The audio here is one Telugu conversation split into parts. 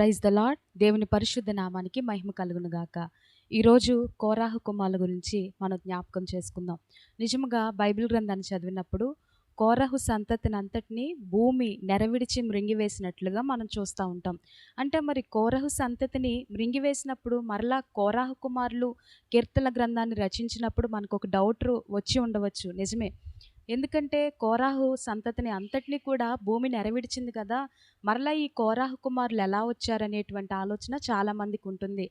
ప్రైజ్ ద లాడ్ దేవుని పరిశుద్ధ నామానికి మహిమ కలుగును గాక ఈరోజు కోరాహు కుమారుల గురించి మనం జ్ఞాపకం చేసుకుందాం. నిజముగా బైబిల్ గ్రంథాన్ని చదివినప్పుడు కోరహు సంతతిని అంతటిని భూమి నెరవిడిచి మృంగివేసినట్లుగా మనం చూస్తూ ఉంటాం. అంటే మరి కోరహు సంతతిని మృంగివేసినప్పుడు మరలా కోరాహు కుమారులు కీర్తన గ్రంథాన్ని రచించినప్పుడు మనకు ఒక డౌట్ వచ్చి ఉండవచ్చు. నిజమే. ఎందుకంటే కోరాహు సంతతిని అంతటిని కూడా భూమి నెరవిడిచింది కదా మరలా ఈ కోరాహు కుమారులు ఎలా వచ్చారనేటువంటి ఆలోచన చాలామందికి ఉంటుంది.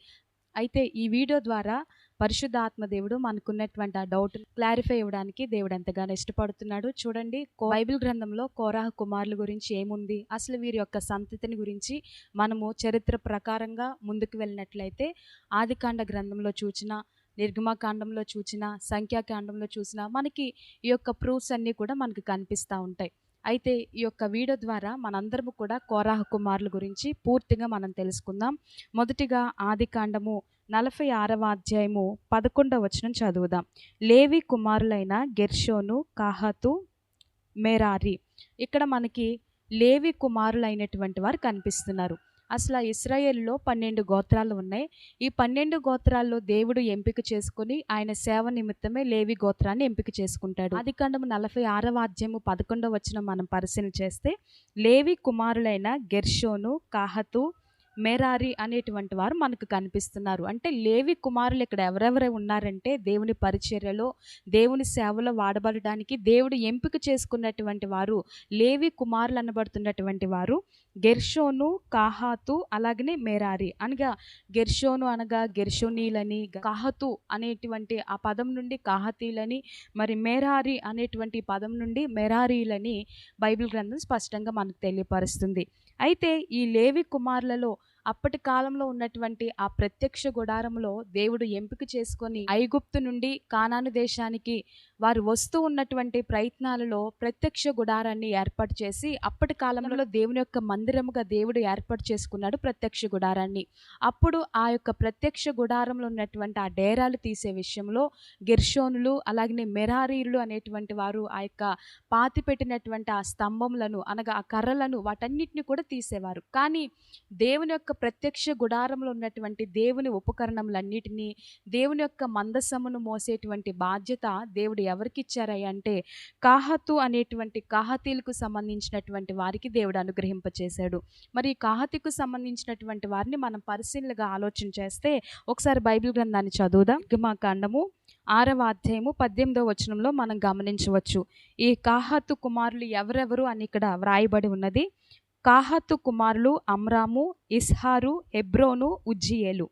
అయితే ఈ వీడియో ద్వారా పరిశుద్ధాత్మ దేవుడు మనకున్నటువంటి ఆ డౌట్ క్లారిఫై ఇవ్వడానికి దేవుడు ఎంతగానో ఇష్టపడుతున్నాడు. చూడండి బైబిల్ గ్రంథంలో కోరాహ కుమారుల గురించి ఏముంది? అసలు వీరి యొక్క సంతతిని గురించి మనము చరిత్ర ప్రకారంగా ముందుకు వెళ్ళినట్లయితే ఆదికాండ గ్రంథంలో చూచిన నిర్గమకాండంలో చూసిన సంఖ్యాకాండంలో చూసిన మనకి ఈ యొక్క ప్రూఫ్స్ అన్నీ కూడా మనకు కనిపిస్తూ ఉంటాయి. అయితే ఈ యొక్క వీడియో ద్వారా మనందరము కూడా కోరాహ కుమారుల గురించి పూర్తిగా మనం తెలుసుకుందాం. మొదటిగా ఆదికాండము నలభై ఆరవ అధ్యాయము పదకొండవ వచనం చదువుదాం. లేవి కుమారులైన గెర్షోను కాహతు మెరారి. ఇక్కడ మనకి లేవి కుమారులైనటువంటి వారు కనిపిస్తున్నారు. అసలు ఆ ఇస్రాయేల్లో పన్నెండు గోత్రాలు ఉన్నాయి. ఈ పన్నెండు గోత్రాల్లో దేవుడు ఎంపిక చేసుకుని ఆయన సేవ నిమిత్తమే లేవి గోత్రాన్ని ఎంపిక చేసుకుంటాడు. అది కాండము నలభై ఆరవ అధ్యాయము పదకొండవ వచ్చిన మనం పరిశీలన చేస్తే లేవి కుమారులైన గెర్షోను కాహతు మెరారి అనేటువంటి వారు మనకు కనిపిస్తున్నారు. అంటే లేవి కుమారులు ఇక్కడ ఎవరెవరు ఉన్నారంటే దేవుని పరిచర్యలో దేవుని సేవలో వాడబడడానికి దేవుడు ఎంపిక చేసుకున్నటువంటి వారు లేవి కుమారులు అనబడుతున్నటువంటి వారు. గెర్షోను కాహాతు అలాగనే మెరారి. అనగా గెర్షోను అనగా గెర్షోనీలని కాహతు అనేటువంటి ఆ పదం నుండి కాహతీలని మరి మెరారి అనేటువంటి పదం నుండి మెరారీలని బైబిల్ గ్రంథం స్పష్టంగా మనకు తెలియపరుస్తుంది. అయితే ఈ లేవి కుమారులలో అప్పటి కాలంలో ఉన్నటువంటి ఆ ప్రత్యక్ష గుడారంలో దేవుడు ఎంపిక చేసుకొని ఐగుప్తు నుండి కానాను దేశానికి వారు వస్తూ ఉన్నటువంటి ప్రయత్నాలలో ప్రత్యక్ష గుడారాన్ని ఏర్పాటు చేసి అప్పటి కాలంలో దేవుని యొక్క మందిరముగా దేవుడు ఏర్పాటు చేసుకున్నాడు ప్రత్యక్ష గుడారాన్ని. అప్పుడు ఆ యొక్క ప్రత్యక్ష గుడారంలో ఉన్నటువంటి ఆ డేరాలు తీసే విషయంలో గిర్షోనులు అలాగనే మెరారీలు అనేటువంటి వారు ఆ యొక్క పాతి పెట్టినటువంటి ఆ స్తంభములను అనగా ఆ కర్రలను వాటన్నిటిని కూడా తీసేవారు. కానీ దేవుని యొక్క ప్రత్యక్ష గుడారంలో ఉన్నటువంటి దేవుని ఉపకరణములన్నిటినీ దేవుని యొక్క మందసమును మోసేటువంటి బాధ్యత దేవుడు ఎవరికి ఇచ్చారయ్య అంటే కాహతు అనేటువంటి కాహతీలకు సంబంధించినటువంటి వారికి దేవుడు అనుగ్రహింపచేశాడు. మరి ఈ కాహతికు సంబంధించినటువంటి వారిని మనం పరిశీలనగా ఆలోచన చేస్తే ఒకసారి బైబిల్ గ్రంథాన్ని చదువుదాం. కాండము ఆరవ అధ్యాయము పద్దెనిమిదవ వచనంలో మనం గమనించవచ్చు. ఈ కాహతు కుమారులు ఎవరెవరు అని ఇక్కడ వ్రాయబడి ఉన్నది. కాహతు కుమారులు అమ్రాము ఇస్హారు హెబ్రోను ఉజ్జియేలు.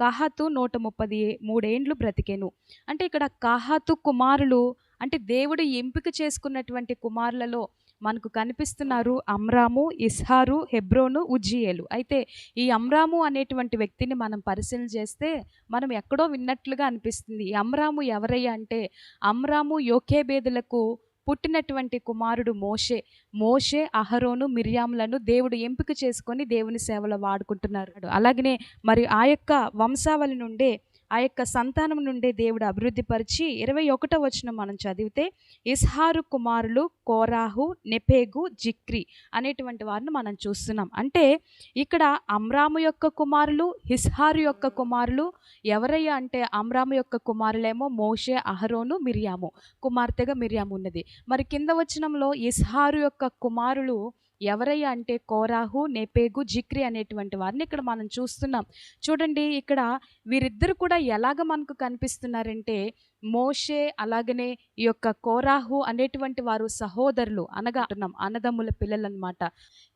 కాహతు నూట ముప్పది మూడేండ్లు బ్రతికేను. అంటే ఇక్కడ కాహతు కుమారులు అంటే దేవుడు ఎంపిక చేసుకున్నటువంటి కుమారులలో మనకు కనిపిస్తున్నారు అమ్రాము ఇస్హారు హెబ్రోను ఉజ్జియేలు. అయితే ఈ అమ్రాము అనేటువంటి వ్యక్తిని మనం పరిశీలన చేస్తే మనం ఎక్కడో విన్నట్లుగా అనిపిస్తుంది. ఈ అమ్రాము ఎవరయ్యా అంటే అమ్రాము యోకేబేదులకు పుట్టినటువంటి కుమారుడు మోషే. మోషే అహరోను మిర్యాములను దేవుడు ఎంపిక చేసుకొని దేవుని సేవలో వాడుకుంటున్నారు అలాగనే మరి ఆ యొక్క వంశావళి నుండే ఆ యొక్క సంతానం నుండే దేవుడు అభివృద్ధిపరిచి ఇరవై ఒకటో వచనం మనం చదివితే ఇస్హారు కుమారులు కోరాహు నెపేగు జిక్రి అనేటువంటి వారిని మనం చూస్తున్నాం. అంటే ఇక్కడ అమ్రాము యొక్క కుమారులు ఇస్హారు యొక్క కుమారులు ఎవరయ్యా అంటే అమ్రాము యొక్క కుమారులేమో మోషే అహరోను మిరియాము కుమార్తెగా మిరియాము ఉన్నది. మరి కింద వచనంలో ఇస్హారు యొక్క కుమారులు ఎవరయ్యా అంటే కోరాహు నేపేగు జిక్రి అనేటువంటి వారిని ఇక్కడ మనం చూస్తున్నాం. చూడండి ఇక్కడ వీరిద్దరు కూడా ఎలాగ మనకు కనిపిస్తున్నారంటే మోషే అలాగనే ఈ యొక్క కోరాహు అనేటువంటి వారు సహోదరులు అనగా అంటున్నాం అన్నదమ్ముల పిల్లలన్నమాట.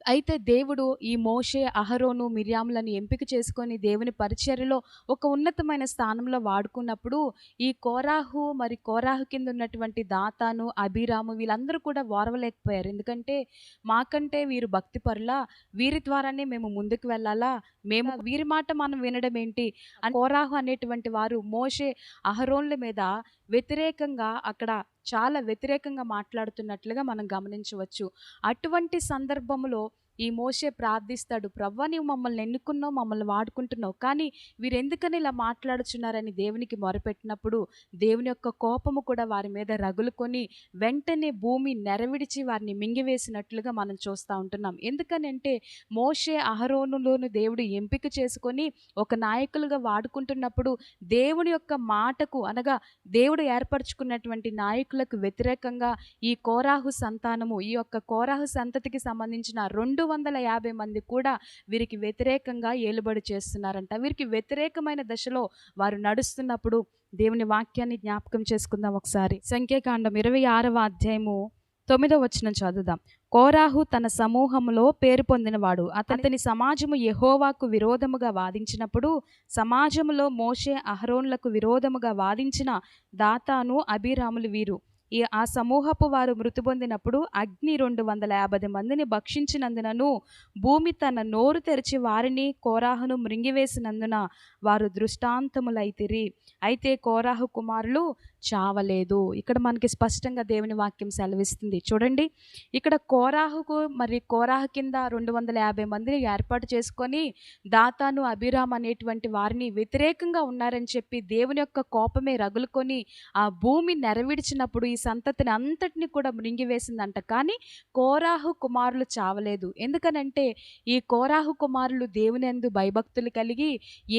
అయితే దేవుడు ఈ మోషే అహరోను మిర్యాములను ఎంపిక చేసుకొని దేవుని పరిచర్యలో ఒక ఉన్నతమైన స్థానంలో వాడుకున్నప్పుడు ఈ కోరాహు మరి కోరాహు కింద ఉన్నటువంటి దాతాను అభిరాము వీళ్ళందరూ కూడా ఓర్వలేకపోయారు ఎందుకంటే మాకంటే వీరు భక్తి పరుల వీరి ద్వారానే మేము ముందుకు వెళ్ళాలా మేము వీరి మాట మనం వినడం ఏంటి కోరాహు అనేటువంటి వారు మోషే అహరోన్ల మీద వ్యతిరేకంగా అక్కడ చాలా వ్యతిరేకంగా మాట్లాడుతున్నట్లుగా మనం గమనించవచ్చు. అటువంటి సందర్భంలో ఈ మోషే ప్రార్థిస్తాడు ప్రవ్వ నీవు మమ్మల్ని ఎన్నుకున్నావు మమ్మల్ని వాడుకుంటున్నావు కానీ వీరెందుకని ఇలా మాట్లాడుచున్నారని దేవునికి మొరపెట్టినప్పుడు దేవుని యొక్క కోపము కూడా వారి మీద రగులుకొని వెంటనే భూమి నెరవిడిచి వారిని మింగివేసినట్లుగా మనం చూస్తూ ఉంటున్నాం. ఎందుకనంటే మోషే అహరోనులోను దేవుడు ఎంపిక చేసుకొని ఒక నాయకులుగా వాడుకుంటున్నప్పుడు దేవుని యొక్క మాటకు అనగా దేవుడు ఏర్పరచుకున్నటువంటి నాయకులకు వ్యతిరేకంగా ఈ కోరాహు సంతానము ఈ యొక్క కోరాహు సంతతికి సంబంధించిన రెండు వందల యాభై మంది కూడా వీరికి వ్యతిరేకంగా ఏలుబడి చేస్తున్నారంట. వీరికి వ్యతిరేకమైన దశలో వారు నడుస్తున్నప్పుడు దేవుని వాక్యాన్ని జ్ఞాపకం చేసుకుందాం ఒకసారి. సంఖ్యాకాండం ఇరవై ఆరవ అధ్యాయము తొమ్మిదో వచ్చిన చదువుదాం. కోరాహు తన సమూహంలో పేరు పొందినవాడు. అతని సమాజము యహోవాకు విరోధముగా వాదించినప్పుడు సమాజములో మోషే అహరోన్లకు విరోధముగా వాదించిన దాతాను అభిరాములు వీరు. ఈ ఆ సమూహపు వారు మృతి పొందినప్పుడు అగ్ని రెండు వందల యాభై మందిని భక్షించినందునను భూమి తన నోరు తెరిచి వారిని కోరాహును మృంగివేసినందున వారు దృష్టాంతములైతిరి. అయితే కోరాహు కుమారులు చావలేదు. ఇక్కడ మనకి స్పష్టంగా దేవుని వాక్యం సెలవిస్తుంది. చూడండి ఇక్కడ కోరాహుకు మరి కోరాహు కింద రెండు వందల యాభై మందిని ఏర్పాటు చేసుకొని దాతాను అభిరామ్ అనేటువంటి వారిని వ్యతిరేకంగా ఉన్నారని చెప్పి దేవుని యొక్క కోపమే రగులుకొని ఆ భూమి నెరవిడిచినప్పుడు ఈ సంతతిని అంతటిని కూడా మృంగివేసిందంట. కానీ కోరాహు కుమారులు చావలేదు. ఎందుకనంటే ఈ కోరాహు కుమారులు దేవుని అందు భయభక్తులు కలిగి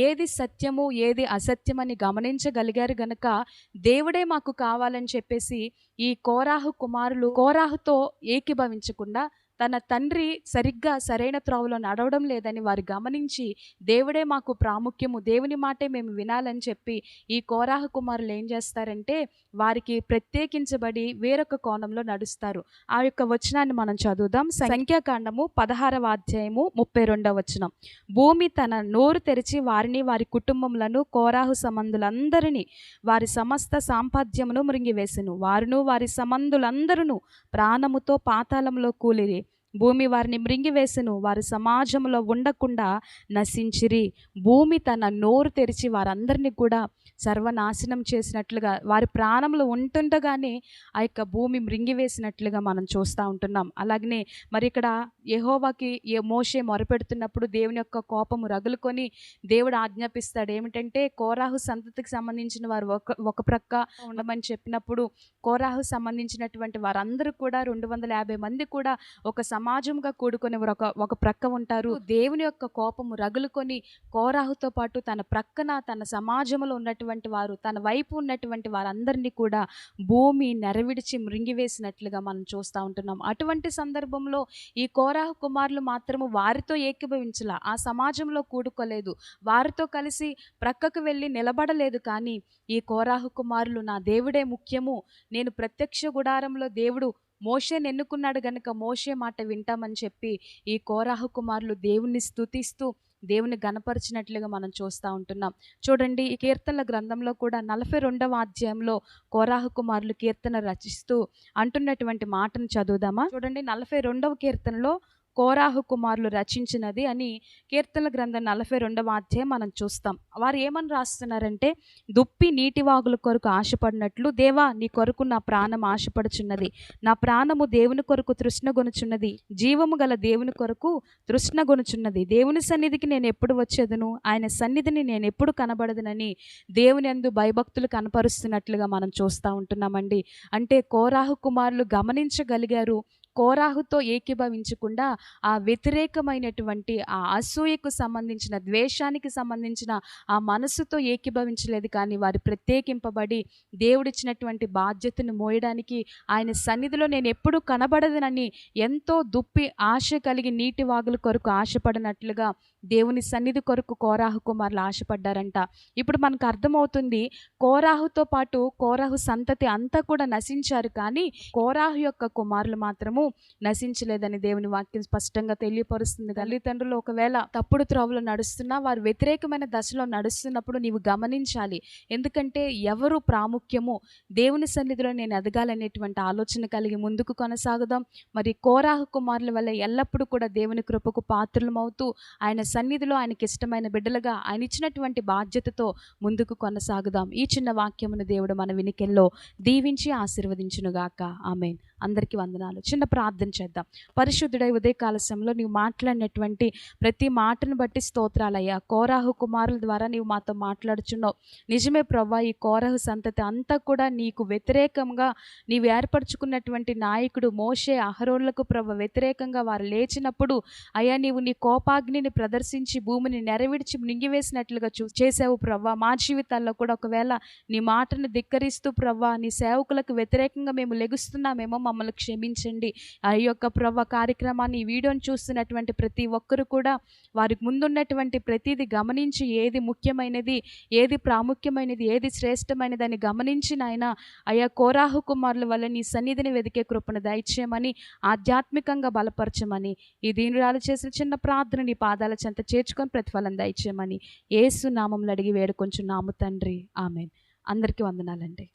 ఏది సత్యము ఏది అసత్యమని గమనించగలిగారు గనక దేవుడు మాకు కావాలని చెప్పేసి ఈ కోరాహు కుమారులు కోరాహుతో ఏకీభవించకుండా తన తండ్రి సరిగ్గా సరైన త్రోవలో నడవడం లేదని వారు గమనించి దేవుడే మాకు ప్రాముఖ్యము దేవుని మాటే మేము వినాలని చెప్పి ఈ కోరాహ కుమారులు ఏం చేస్తారంటే వారికి ప్రత్యేకించబడి వేరొక కోణంలో నడుస్తారు. ఆ యొక్క వచనాన్ని మనం చదువుదాం. సంఖ్యాకాండము పదహారవ అధ్యాయము ముప్పై రెండవ వచనం. భూమి తన నోరు తెరిచి వారిని వారి కుటుంబములను కోరాహు సంబంధులందరినీ వారి సమస్త సాంపాద్యమును మృంగివేసెను వారును వారి సంబంధులందరూ ప్రాణముతో పాతాళంలో కూలిరి. భూమి వారిని మృంగివేసెను. వారి సమాజంలో ఉండకుండా నశించిరి. భూమి తన నోరు తెరిచి వారందరినీ కూడా సర్వనాశనం చేసినట్లుగా వారి ప్రాణంలో ఉంటుండగానే ఆ యొక్క భూమి మృంగివేసినట్లుగా మనం చూస్తూ ఉంటున్నాం. అలాగనే మరి ఇక్కడ యహోవాకి ఏ మోషే మొరపెడుతున్నప్పుడు దేవుని యొక్క కోపము రగులుకొని దేవుడు ఆజ్ఞాపిస్తాడు. ఏమిటంటే కోరాహు సంతతికి సంబంధించిన వారు ఒక ఒక ప్రక్క ఉండమని చెప్పినప్పుడు కోరాహు సంబంధించినటువంటి వారందరూ కూడా రెండు వందల యాభై మంది కూడా ఒక సమాజంగా కూడుకొని ఒక ఒక ప్రక్క ఉంటారు. దేవుని యొక్క కోపము రగులుకొని కోరాహుతో పాటు తన ప్రక్కన తన సమాజంలో ఉన్నటువంటి వారు తన వైపు ఉన్నటువంటి వారందరినీ కూడా భూమి నెరవిడిచి మృంగివేసినట్లుగా మనం చూస్తూ ఉంటున్నాం. అటువంటి సందర్భంలో ఈ కోరాహు కుమారులు మాత్రము వారితో ఏకీభవించల ఆ సమాజంలో కూడుకోలేదు. వారితో కలిసి ప్రక్కకు వెళ్ళి నిలబడలేదు కానీ ఈ కోరాహు కుమారులు నా దేవుడే ముఖ్యము. నేను ప్రత్యక్ష గుడారంలో దేవుడు మోషేని ఎన్నుకున్నాడు గనుక మోషే మాట వింటామని చెప్పి ఈ కోరాహు కుమారులు దేవుణ్ణి స్తుతిస్తూ దేవుని గనపరిచినట్లుగా మనం చూస్తూ ఉంటున్నాం. చూడండి ఈ కీర్తనల గ్రంథంలో కూడా నలభై రెండవ అధ్యాయంలో కోరాహు కుమారులు కీర్తన రచిస్తూ అంటున్నటువంటి మాటను చదువుదామా? చూడండి నలభై రెండవ కీర్తనలో కోరాహు కుమారులు రచించినది అని కీర్తన గ్రంథం నలభై రెండవ అధ్యాయం మనం చూస్తాం. వారు ఏమని రాస్తున్నారంటే దుప్పి నీటి వాగుల కొరకు ఆశపడినట్లు దేవా నీ కొరకు నా ప్రాణం ఆశపడుచున్నది. నా ప్రాణము దేవుని కొరకు తృష్ణగొనుచున్నది జీవము గల దేవుని కొరకు తృష్ణగొనుచున్నది దేవుని సన్నిధికి నేను ఎప్పుడు వచ్చేదను? ఆయన సన్నిధిని నేను ఎప్పుడు కనబడదునని దేవుని అందు భయభక్తులు కనపరుస్తున్నట్లుగా మనం చూస్తూ ఉంటున్నామండి. అంటే కోరాహు కుమారులు గమనించగలిగారు. కోరాహుతో ఏకీభవించకుండా ఆ వ్యతిరేకమైనటువంటి ఆ అసూయకు సంబంధించిన ద్వేషానికి సంబంధించిన ఆ మనసుతో ఏకీభవించలేదు కానీ వారు ప్రత్యేకింపబడి దేవుడిచ్చినటువంటి బాధ్యతను మోయడానికి ఆయన సన్నిధిలో నేను ఎప్పుడు కనబడదనని ఎంతో దుప్పి ఆశ కలిగి నీటి వాగుల కొరకు ఆశపడినట్లుగా దేవుని సన్నిధి కొరకు కోరాహు కుమారులు ఆశపడ్డారంట. ఇప్పుడు మనకు అర్థమవుతుంది కోరాహుతో పాటు కోరాహు సంతతి అంతా కూడా నశించారు కానీ కోరాహు యొక్క కుమారులు మాత్రము నశించలేదని దేవుని వాక్యం స్పష్టంగా తెలియపరుస్తుంది. తల్లిదండ్రులు ఒకవేళ తప్పుడు త్రోవలో నడుస్తున్నా వారు వ్యతిరేకమైన దశలో నడుస్తున్నప్పుడు నీవు గమనించాలి. ఎందుకంటే ఎవరు ప్రాముఖ్యము? దేవుని సన్నిధిలో నేను ఎదగాలనేటువంటి ఆలోచన కలిగి ముందుకు కొనసాగుదాం. మరి కోరాహు కుమారుల వల్ల ఎల్లప్పుడూ కూడా దేవుని కృపకు పాత్రలమవుతూ ఆయన సన్నిధిలో ఆయనకి ఇష్టమైన బిడ్డలుగా ఆయన ఇచ్చినటువంటి బాధ్యతతో ముందుకు కొనసాగుదాం. ఈ చిన్న వాక్యమును దేవుడు మన వినికెల్లో దీవించి ఆశీర్వదించునుగాక. ఆమెన్. అందరికీ వందనాలు. చిన్న ప్రార్థన చేద్దాం. పరిశుద్ధుడై ఉదయకాల సమయంలో నీవు మాట్లాడినటువంటి ప్రతి మాటను బట్టి స్తోత్రాలయ్యా. కోరాహు కుమారుల ద్వారా నీవు మాతో మాట్లాడుచున్నావు. నిజమే ప్రవ్వా ఈ కోరాహు సంతతి అంతా కూడా నీకు వ్యతిరేకంగా నీవు ఏర్పరచుకున్నటువంటి నాయకుడు మోషే అహరోళ్ళకు ప్రభ వ్యతిరేకంగా వారు లేచినప్పుడు అయ్యా నీవు నీ కోపాగ్నిని ప్రదర్శించి భూమిని నెరవేర్చి మింగివేసినట్లుగా చూ చేసావు ప్రవ్వా. మా జీవితాల్లో కూడా ఒకవేళ నీ మాటను ధిక్కరిస్తూ ప్రవ్వా నీ సేవకులకు వ్యతిరేకంగా మేము లెగుస్తున్నామేమో మమ్మల్ని క్షమించండి. ఆ యొక్క ప్రభ కార్యక్రమాన్ని ఈ వీడియోని చూస్తున్నటువంటి ప్రతి ఒక్కరు కూడా వారికి ముందున్నటువంటి ప్రతిదీ గమనించి ఏది ముఖ్యమైనది ఏది ప్రాముఖ్యమైనది ఏది శ్రేష్టమైనది అని గమనించిన ఆయన అయ్యా కోరాహు కుమారుల వల్ల నీ సన్నిధిని వెదికే కృపను దయచేయమని ఆధ్యాత్మికంగా బలపరచమని ఈ దీనురాలు చేసిన చిన్న ప్రార్థన నీ పాదాల చెంత చేర్చుకొని ప్రతిఫలం దయచేయమని ఏసు నామంలో అడిగి వేడుకొంచున్నాము తండ్రి. ఆమెన్. అందరికీ వందనాలండి.